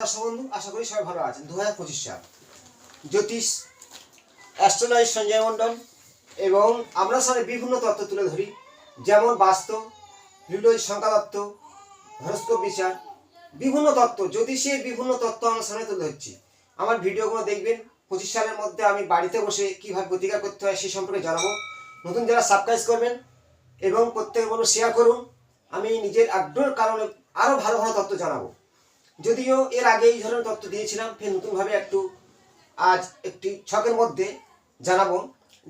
দর্শক বন্ধু, আশা করি সবাই ভালো আছেন। দু হাজার পঁচিশ সাল। জ্যোতিষ অ্যাস্ট্রোলজি সঞ্জয় মণ্ডল এবং আমরা সামনে বিভিন্ন তত্ত্ব তুলে ধরি। যেমন বাস্তব নিউরোলজি সংখ্যা তত্ত্ব হরস্কোপ বিচার, বিভিন্ন তত্ত্ব, জ্যোতিষের বিভিন্ন তত্ত্ব আমার সামনে তুলে ধরছি। আমার ভিডিওগুলো দেখবেন, পঁচিশ সালের মধ্যে আমি বাড়িতে বসে কীভাবে প্রতিকার করতে হয় সেই সম্পর্কে জানাব। নতুন যারা সাবস্ক্রাইব করবেন এবং প্রত্যেক বলুন শেয়ার করুন। আমি নিজের আগ্রহের কারণে আরও ভালো ভালো তত্ত্ব জানাব। যদিও এর আগে এই ধরনের তথ্য দিয়েছিলাম, ফের নতুনভাবে একটু আজ একটি ছকের মধ্যে জানাব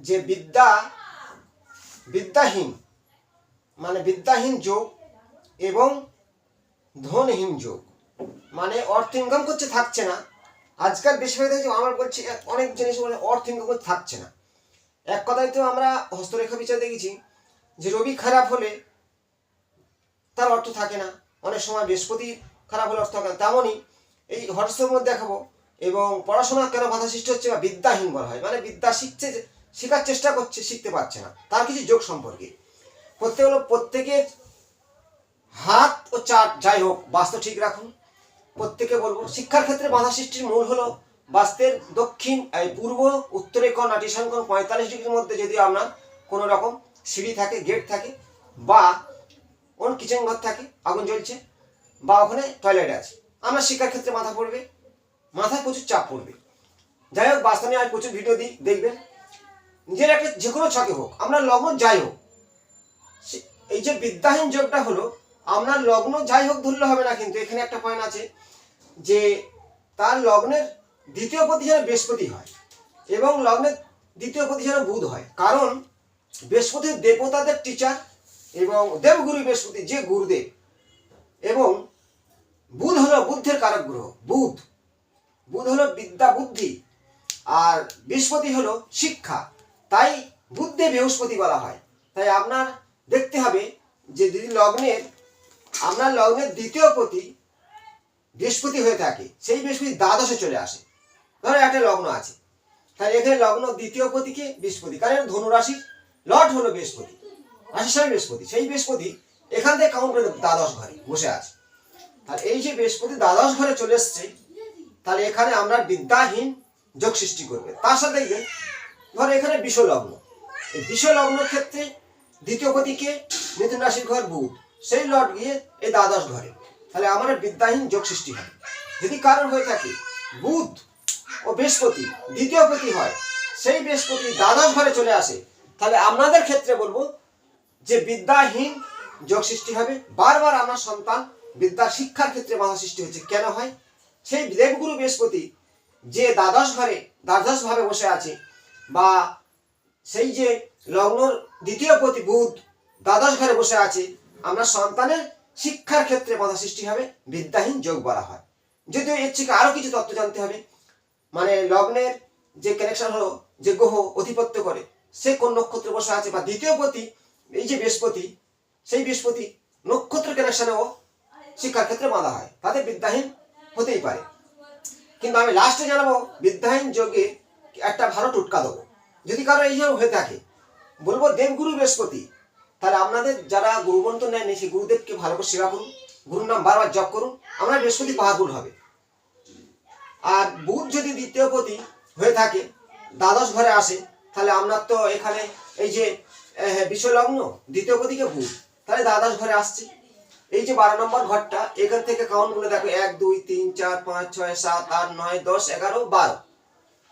যে বিদ্যা, বিদ্যাহীন মানে বিদ্যাহীন যোগ এবং ধনহীন যোগ মানে অর্থ ইনকাম করছে থাকছে না। আজকাল বেশিরভাগ দেখছি আমার বলছি অনেক জিনিস মানে অর্থ ইনকাম করতে থাকছে না। এক কথায় তো আমরা হস্তরেখা বিচার দেখেছি যে রবি খারাপ হলে তার অর্থ থাকে না। অনেক সময় বৃহস্পতি খারাপ হলে অর্থ থাকে না তেমনই এই মধ্যে দেখাবো এবং পড়াশোনা কেন বাধা সৃষ্টি হচ্ছে বা বিদ্যাহীন বলা হয়? মানে বিদ্যা শিখছে শেখার চেষ্টা করছে, শিখতে পারছে না। তার কিছু যোগ সম্পর্কে। প্রত্যেক হলো প্রত্যেকের হাত ও চাট যাই হোক বাস্তু ঠিক রাখুন। প্রত্যেকে বলব, শিক্ষার ক্ষেত্রে বাধা সৃষ্টির মূল হলো বাস্তের দক্ষিণ, এই পূর্ব, উত্তরে কোণ নাটিশান কোণ, পঁয়তাল্লিশ ডিগ্রির মধ্যে যদি আপনার কোনো রকম সিঁড়ি থাকে, গেট থাকে, বা ওর কিচেন ঘর থাকে, আগুন জ্বলছে বা ওখানে টয়লেট আছে। আমরা শিক্ষার ক্ষেত্রে মাথা পড়বে, মাথায় প্রচুর চাপ পড়বে। যাই হোক বাস্তব নিয়ে আমি প্রচুর ভিডিও দিই, দেখবেন। নিজের একটা যে কোনো ছকে হোক, আমরা লগ্ন যাই হোক এই যে বিদ্যাহীন যোগটা হলো আপনার লগ্ন যাই হোক ধরলে হবে না কিন্তু, এখানে একটা পয়েন্ট আছে যে তার লগ্নের দ্বিতীয় পতি যেন বৃহস্পতি হয় এবং লগ্নের দ্বিতীয় পতি যেন বুধ হয়। কারণ বৃহস্পতির দেবতাদের টিচার এবং দেবগুরু বৃহস্পতি যে গুরুদেব এবং বুধ হলো বুদ্ধের কারক গ্রহ, বুধ। বুধ হলো বিদ্যা বুদ্ধি। আর বৃহস্পতি হলো শিক্ষা। তাই বুদ্ধে বৃহস্পতি বলা হয়। তাই আপনার দেখতে হবে যে যদি লগ্নের, আপনার লগ্নের দ্বিতীয় পতি বৃহস্পতি হয়ে থাকে, সেই বৃহস্পতি দ্বাদশে চলে আসে। ধরো একটা লগ্ন আছে। তাই এখানে লগ্ন দ্বিতীয় পতিকে বৃহস্পতি। কারণ ধনুরাশির লট হলো বৃহস্পতি, রাশির বৃহস্পতি। সেই বৃহস্পতি এখান থেকে কাউন্ট করে দ্বাদশ ঘরে বসে আছে। তাহলে এই যে বৃহস্পতি দ্বাদশ ঘরে চলে এসছে, তাহলে এখানে আমরা বিদ্যাহীন যোগ সৃষ্টি করবে। তার সাথে ধরো এখানে বিশ্বলগ্ন এই বিশ্বলগ্ন ক্ষেত্রে দ্বিতীয় পতিকে মিথুন রাশির ঘর বুধ, সেই লট গিয়ে এই দ্বাদশ ঘরে। তাহলে আমাদের বিদ্যাহীন যোগ সৃষ্টি হয়। যদি কারণ হয়ে থাকে বুধ ও বৃহস্পতি দ্বিতীয় পতি হয়, সেই বৃহস্পতি দ্বাদশ ঘরে চলে আসে, তাহলে আপনাদের ক্ষেত্রে বলব যে বিদ্যাহীন যোগ সৃষ্টি হবে। বারবার আমার সন্তান বিদ্যা শিক্ষার ক্ষেত্রে বাধা সৃষ্টি হচ্ছে কেন হয়? সেই দেবগুরু বৃহস্পতি যে দ্বাদশ ঘরে, দ্বাদশ ভাবে বসে আছে বা সেই যে লগ্নর দ্বিতীয় পতি বুধ দ্বাদশ ঘরে বসে আছে, আমরা সন্তানের শিক্ষার ক্ষেত্রে বাধা সৃষ্টি হবে, বিদ্যাহীন যোগ বলা হয়। যদিও এর থেকে আরও কিছু তত্ত্ব জানতে হবে। মানে লগ্নের যে কানেকশন হলো, যে গ্রহ অধিপত্য করে, সে কোন নক্ষত্রে বসে আছে বা দ্বিতীয় পতি, এই যে বৃহস্পতি, সেই বৃহস্পতি নক্ষত্র কানেকশনেও শিক্ষার ক্ষেত্রে বাধা হয়। তাতে বিদ্যাহীন হতেই পারে। কিন্তু আমি লাস্টে জানাব, বিদ্যাহীন যোগে একটা ভালো টুটকা দেবো। যদি কারও এই হয়ে থাকে, বলব দেবগুরু বৃহস্পতি, তাহলে আপনাদের যারা গুরুমন্ত্র নেয়নি সেই গুরুদেবকে ভালো করে সেবা করুন। গুরুর নাম বারবার জপ করুন। আমরা বৃহস্পতি পাহাড়পুর হবে। আর বুধ যদি দ্বিতীয় পতি হয়ে থাকে, দ্বাদশ ঘরে আসে, তাহলে আপনার তো এখানে এই যে বিশ্বলগ্ন দ্বিতীয় পতিকে বুধ তাহলে দ্বাদশ ঘরে আসছে। এই যে বারো নম্বর ঘরটা, এখান থেকে কাউন্টগুলো দেখো, এক, দুই, তিন, চার, পাঁচ, ছয়, সাত, আট, নয়, দশ, এগারো, বারো।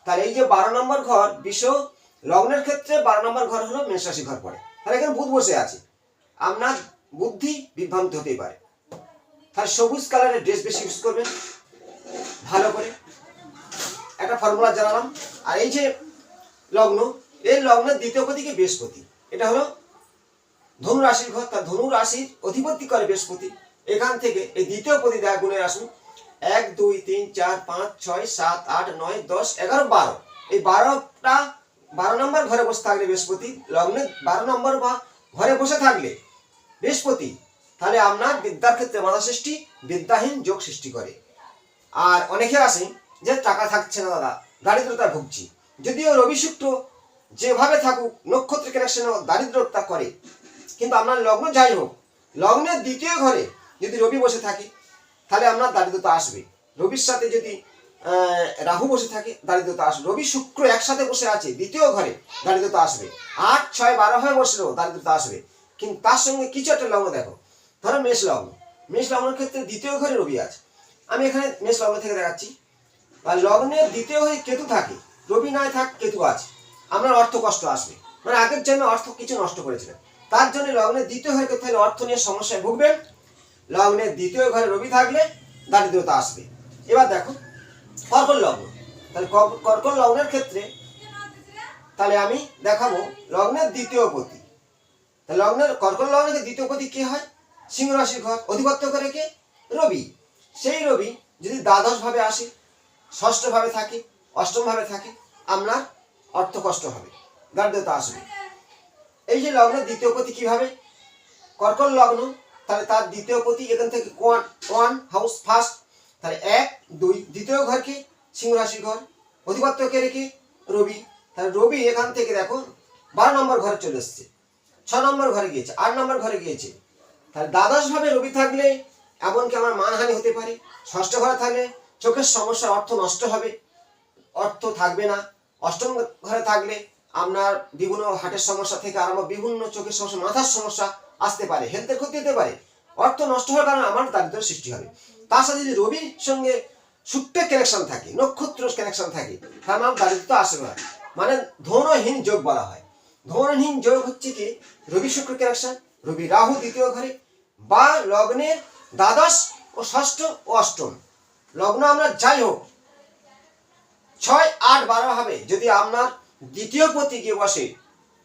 তাহলে এই যে বারো নম্বর ঘর, বিশ্ব লগ্নের ক্ষেত্রে বারো নম্বর ঘর হলো মেষরাশি ঘর পড়ে। তাহলে এখানে বুধ বসে আছে। আপনার বুদ্ধি বিভ্রান্ত হতেই পারে। তাহলে সবুজ কালারের ড্রেস বেশি ইউজ করবেন। ভালো করে। একটা ফর্মুলা জানালাম। আর এই যে লগ্ন, এই লগ্নের দ্বিতীয় পতিকে বৃহস্পতি। এটা হলো ধনু রাশির ঘর তার ধনু রাশির অধিপতি করে বৃহস্পতি। এখান থেকে এই দ্বিতীয় পতি দেখা গুণের আসুন। এক, দুই, তিন, চার, পাঁচ, ছয়, সাত, আট, নয়, দশ, এগারো, বারো। এই বারোটা, বারো নম্বর ঘরে বসে থাকলে বৃহস্পতি, লগ্নে বারো নম্বর বা ঘরে বসে থাকলে বৃহস্পতি, তাহলে আপনার বিদ্যার ক্ষেত্রে বাধা সৃষ্টি, বিদ্যাহীন যোগ সৃষ্টি করে। আর অনেকে আসে যে টাকা থাকছে না দাদা, দারিদ্রতা ভুগছি। যদিও রবি শুক্র যেভাবে থাকুক, নক্ষত্র কানেকশনও দারিদ্রতা করে। কিন্তু আপনার লগ্ন যাই হোক, লগ্নের দ্বিতীয় ঘরে যদি রবি বসে থাকে, তাহলে আপনার দারিদ্রতা আসবে। রবির সাথে যদি রাহু বসে থাকে, দারিদ্রতা আসবে। রবি শুক্র একসাথে বসে আছে, দ্বিতীয় ঘরে দারিদ্রতা আসবে। আট, ছয়, বারো হয়ে বসলেও দারিদ্রতা আসবে। কিন্তু তার সঙ্গে কিছু একটা লগ্ন দেখো। ধরো মেষ লগ্ন। মেষ লগ্নের ক্ষেত্রে দ্বিতীয় ঘরে রবি আছে। আমি এখানে মেষ লগ্ন থেকে দেখাচ্ছি। আর লগ্নের দ্বিতীয় ঘরে কেতু থাকে। রবি নয় থাক, কেতু আছে। আপনার অর্থ কষ্ট আসবে। মানে আগের জন্য অর্থ কিছু নষ্ট করেছিলেন। তার জন্য লগ্নের দ্বিতীয় ঘরে থাকলে অর্থ নিয়ে সমস্যায় ভুগবেন লগ্নের দ্বিতীয় ঘরে রবি থাকলে দারিদ্রতা আসবে। এবার দেখো, কর্কট লগ্ন। তাহলে কর্ক- কর্কট লগ্নের ক্ষেত্রে তাহলে আমি দেখাবো লগ্নের দ্বিতীয় পতি। তাহলে লগ্নের কর্কট লগ্নের দ্বিতীয় পতি কি হয়? সিংহ রাশির ঘর। অধিপত্য করে কে? রবি। সেই রবি যদি দ্বাদশ ভাবে আসে ষষ্ঠ ভাবে থাকে অষ্টম ভাবে থাকে, আপনার অর্থ কষ্ট হবে, দারিদ্রতা আসবে। এই যে লগ্নের দ্বিতীয় পতি কীভাবে? কর্কট লগ্ন, তাহলে তার দ্বিতীয় পতি এখান থেকে ওয়ান ওয়ান হাউস ফার্স্ট, তাহলে এক, দুই, দ্বিতীয় ঘর কি? সিংহ রাশির ঘর। অধিপত্য কে রেখে? রবি। তাহলে রবি এখান থেকে দেখো, বারো নম্বর ঘরে চলে এসছে। ছ নম্বর ঘরে গিয়েছে, আট নম্বর ঘরে গিয়েছে। তাহলে দ্বাদশ ভাবে রবি থাকলে এমনকি আমার মানহানি হতে পারে। ষষ্ঠ ঘরে থাকলে চোখের সমস্যা অর্থ নষ্ট হবে। অর্থ থাকবে না। অষ্টম ঘরে থাকলে আপনার বিভিন্ন হার্টের সমস্যা থেকে আরম্ভ বিভিন্ন চোখের সমস্যা, মাথার সমস্যা আসতে পারে হেলথের ক্ষতি হতে পারে, অর্থ নষ্ট হওয়ার কারণে আমার দারিদ্র সৃষ্টি হবে। তার সাথে যদি রবির সঙ্গে সূত্রের কানেকশন থাকে, নক্ষত্র কানেকশন থাকে তার নাম দারিদ্র আসবে না। মানে ধনহীন যোগ বলা হয়। ধনহীন যোগ হচ্ছে কি? রবি শুক্র কানেকশন রবি রাহু দ্বিতীয় ঘরে, বা লগ্নের দ্বাদশ ও ষষ্ঠ ও অষ্টম। লগ্ন আমরা যাই হোক, ছয় আট বারো হবে, যদি আপনার দ্বিতীয় গিয়ে বসে,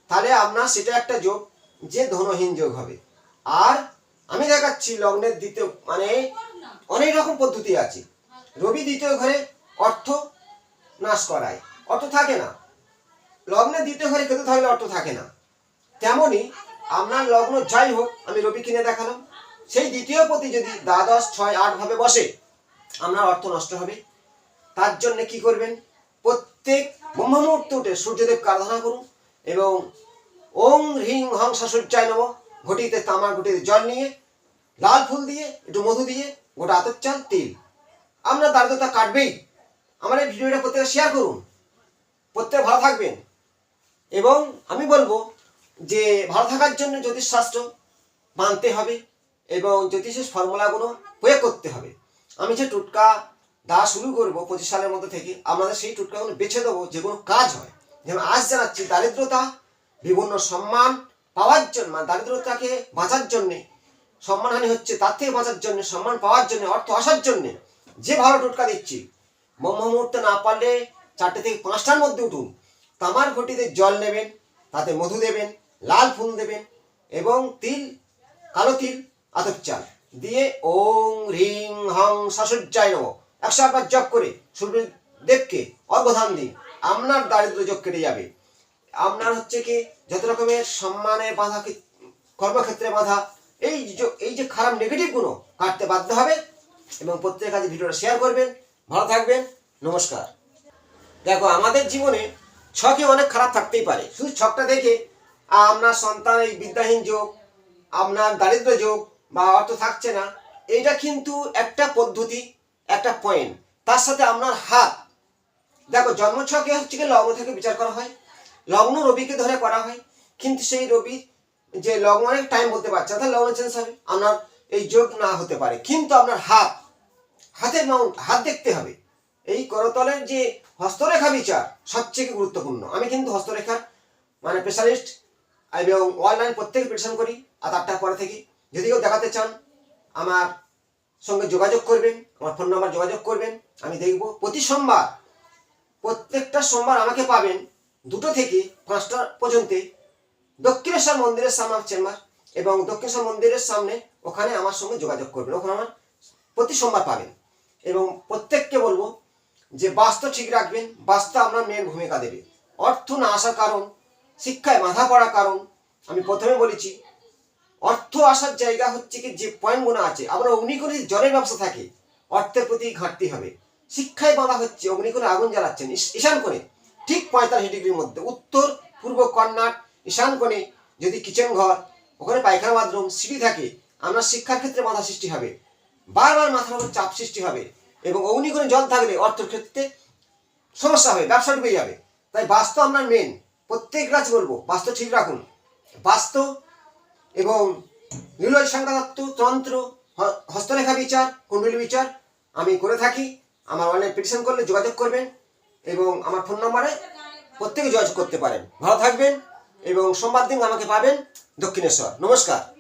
তাহলে আপনার সেটা একটা যোগ, যে ধনহীন যোগ হবে। আর আমি দেখাচ্ছি লগ্নের দ্বিতীয় মানে অনেক রকম পদ্ধতি আছে। রবি দ্বিতীয় ঘরে অর্থ নাশ করায়, অর্থ থাকে না। লগ্নের দ্বিতীয় ঘরে কেতু থাকলে অর্থ থাকে না। তেমনি আপনার লগ্ন যাই হোক, আমি রবি কিনে দেখালাম। সেই দ্বিতীয় পতি যদি দ্বাদশ, ছয়, আট ভাবে বসে, আপনার অর্থ নষ্ট হবে। তার জন্য কি করবেন? প্রত্যেক ব্রহ্ম মুহূর্তে উঠে করুন এবং ওং হং সূর্যায় নম। ঘটিতে তামার ঘটিতে জল নিয়ে, লাল ফুল দিয়ে, একটু মধু দিয়ে, গোটা আতর চাল, তিল। আপনার দারিদ্রতা কাটবেই। আমার এই ভিডিওটা প্রত্যেকে শেয়ার করুন। প্রত্যেকে ভালো থাকবেন। এবং আমি বলব যে, ভালো থাকার জন্য জ্যোতিষশাস্ত্র মানতে হবে এবং জ্যোতিষের ফর্মুলাগুলো প্রয়োগ করতে হবে। আমি যে টোটকা দেওয়া শুরু করব পঁচিশ সালের মধ্যে থেকে। আপনাদের সেই টোটকাগুলো বেছে দেবো যেগুলো কাজ হয়, যেমন আজ জানাচ্ছি দারিদ্রতা, বিভিন্ন সম্মান পাওয়ার জন্য মানে দারিদ্রতাকে বাঁচার জন্যে, সম্মানহানি হচ্ছে তার থেকে বাঁচার জন্য, সম্মান পাওয়ার জন্য, অর্থ আসার জন্য, যে ভালো টোটকা দিচ্ছি ব্রহ্ম মুহূর্তে না পারলে চারটে থেকে পাঁচটার মধ্যে উঠুন, তামার ঘটিতে জল নেবেন, তাতে মধু দেবেন, লাল ফুল দেবেন, এবং তিল, কালো তিল, আতপ চাল, দিয়ে ওং হ্রিং হং শাসুজ্জায় নম। একশো আটবার জপ করে সূর্যদেবকে অর্ঘধান দিন। আপনার দারিদ্র যোগ কেটে যাবে। আপনার হচ্ছে কি, যত রকমের সম্মানের বাধা কর্মক্ষেত্রে বাধা, এই এই যে খারাপ নেগেটিভগুলো কাটতে বাধ্য হবে এবং প্রত্যেকের কাছে ভিডিওটা শেয়ার করবেন। ভালো থাকবেন। নমস্কার। দেখো, আমাদের জীবনে ছকে অনেক খারাপ থাকতেই পারে। শুধু ছকটা দেখে আপনার সন্তান এই বিদ্যাহীন যোগ, আপনার দারিদ্র যোগ বা অর্থ থাকছে না। এইটা কিন্তু একটা পদ্ধতি। একটা পয়েন্ট তার সাথে আপনার হাত। দেখো জন্ম জন্মছকে হচ্ছে কি লগ্ন থেকে বিচার করা হয়। লগ্ন রবিকে ধরে করা হয়। কিন্তু সেই রবি যে লগ্ন, অনেক টাইম বলতে পারছে অর্থাৎ লগ্ন চেঞ্জ হবে। আপনার এই যোগ না হতে পারে। কিন্তু আপনার হাত, হাতের মাউন্ট হাত দেখতে হবে। এই করতলের যে হস্তরেখা বিচার, সবচেয়ে গুরুত্বপূর্ণ। আমি কিন্তু হস্তরেখার মানে স্পেশালিস্ট এবং অনলাইন প্রত্যেক প্রেশন করি। আর আটটার পরে থেকে যদি কেউ দেখাতে চান, আমার সঙ্গে যোগাযোগ করবেন, আমার ফোন নাম্বার যোগাযোগ করবেন, আমি দেখব। প্রতি সোমবার, প্রত্যেকটা সোমবার আমাকে পাবেন দুটো থেকে পাঁচটা পর্যন্ত দক্ষিণেশ্বর মন্দিরের সামনে আমার চেম্বার এবং দক্ষিণেশ্বর মন্দিরের সামনে ওখানে আমার সঙ্গে যোগাযোগ করবেন। ওখানে আমার প্রতি সোমবার পাবেন। এবং প্রত্যেককে বলব যে বাস্তু ঠিক রাখবেন বাস্তু আপনার মেয়ের ভূমিকা দেবে। অর্থ না আসার কারণ, শিক্ষায় বাধা পড়ার কারণ, আমি প্রথমে বলেছি অর্থ আসার জায়গা হচ্ছে কি যে পয়েন্ট পয়েন্টগুলো আছে, আমরা অগ্নিকুলে জলের ব্যবসা থাকে, অর্থের প্রতি ঘাটতি হবে। শিক্ষায় বাধা হচ্ছে অগ্নিকুলে আগুন জ্বালাচ্ছেন ঈশ- ঈশান কোণে ঠিক পঁয়তাল্লিশ ডিগ্রির মধ্যে, উত্তর, পূর্ব কর্ণাট ঈশান কোণে যদি কিচেন ঘর ওখানে পায়খানা বাথরুম, সিঁড়ি থাকে আপনার শিক্ষার ক্ষেত্রে বাধা সৃষ্টি হবে, বারবার মাথার উপর চাপ সৃষ্টি হবে এবং অগ্নিগুণে জল থাকলে অর্থের ক্ষেত্রে সমস্যা হবে, ব্যবসা ডুবে যাবে। তাই বাস্তু আপনার মেন প্রত্যেক রাজ বলব বাস্তু ঠিক রাখুন। বাস্তু এবং নিলয় সংখ্যাতত্ত্ব তন্ত্র, হ- হস্তরেখা বিচার, কুণ্ডলী বিচার আমি করে থাকি। আমার অনলাইন পিটিশন করলে যোগাযোগ করবেন এবং আমার ফোন নম্বরে প্রত্যেকে যোগাযোগ করতে পারেন। ভালো থাকবেন এবং সোমবার দিন আমাকে পাবেন দক্ষিণেশ্বর। নমস্কার।